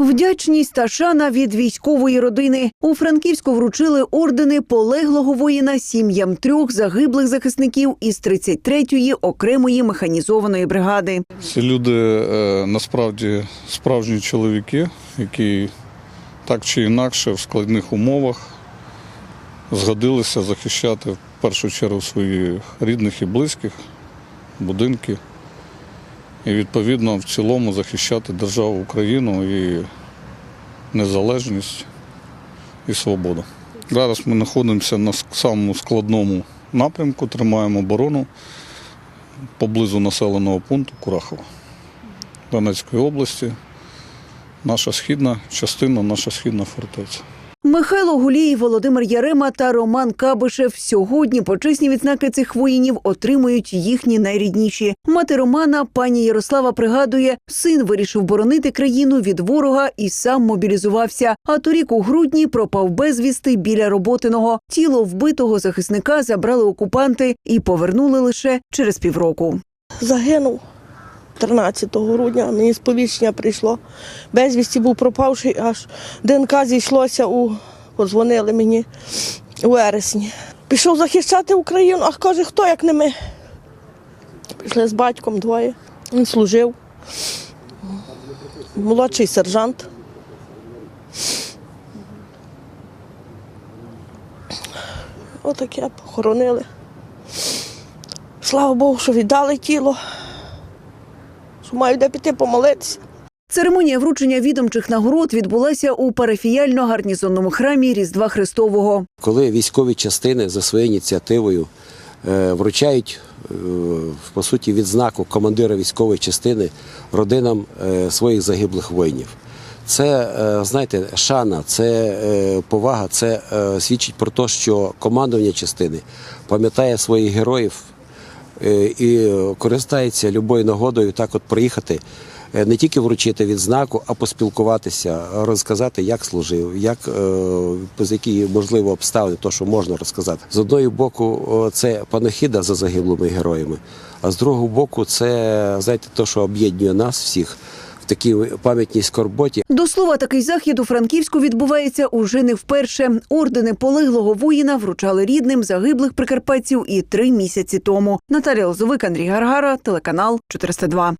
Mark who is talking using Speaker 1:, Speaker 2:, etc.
Speaker 1: Вдячність та шана від військової родини у Франківську вручили ордени полеглого воїна сім'ям трьох загиблих захисників із 33-ї окремої механізованої бригади.
Speaker 2: Ці люди е, насправді справжні чоловіки, які так чи інакше в складних умовах згодилися захищати в першу чергу своїх рідних і близьких, будинки, і відповідно в цілому захищати державу Україну і незалежність і свободу. Зараз ми знаходимося на самому складному напрямку, тримаємо оборону поблизу населеного пункту Курахова Донецької області. Наша східна частина, наша східна фортеця.
Speaker 1: Михайло Гулій, Володимир Ярема та Роман Кабишев сьогодні почесні відзнаки цих воїнів отримують їхні найрідніші. Мати Романа, пані Ярослава, пригадує, син вирішив боронити країну від ворога і сам мобілізувався. А торік у грудні пропав безвісти біля роботиного. Тіло вбитого захисника забрали окупанти і повернули лише через півроку.
Speaker 3: загинув 13 грудня. Мені сповіщення прийшло. Безвісті був пропавший, аж ДНК зійшлося у подзвонили мені у вересні. Пішов захищати Україну, а каже, хто як не ми. Пішли з батьком двоє. Він служив. Молодший сержант. Отаке похоронили. Слава Богу, що віддали тіло що маю де піти помолитися.
Speaker 1: Церемонія вручення відомчих нагород відбулася у парафіяльно-гарнізонному храмі Різдва Христового.
Speaker 4: коли військові частини за своєю ініціативою е, вручають е, по суті відзнаку командира військової частини родинам е, своїх загиблих воїнів. Це, знаєте, шана, це повага, це свідчить про те, що командування частини пам'ятає своїх героїв і користається любою нагодою так от приїхати, е, не тільки вручити відзнаку, а поспілкуватися, розказати, як служив, як е, з які можливо обставини, то що можна розказати. З одного боку, це панахіда за загиблими героями, а з другого боку, це знаєте, то, що об'єднує нас всіх такій пам'ятній скорботі.
Speaker 1: До слова, такий захід у Франківську відбувається уже не вперше. Ордени полеглого воїна вручали рідним загиблих прикарпатців і три місяці тому. Наталія Лозовик, Андрій Гаргара, телеканал 402.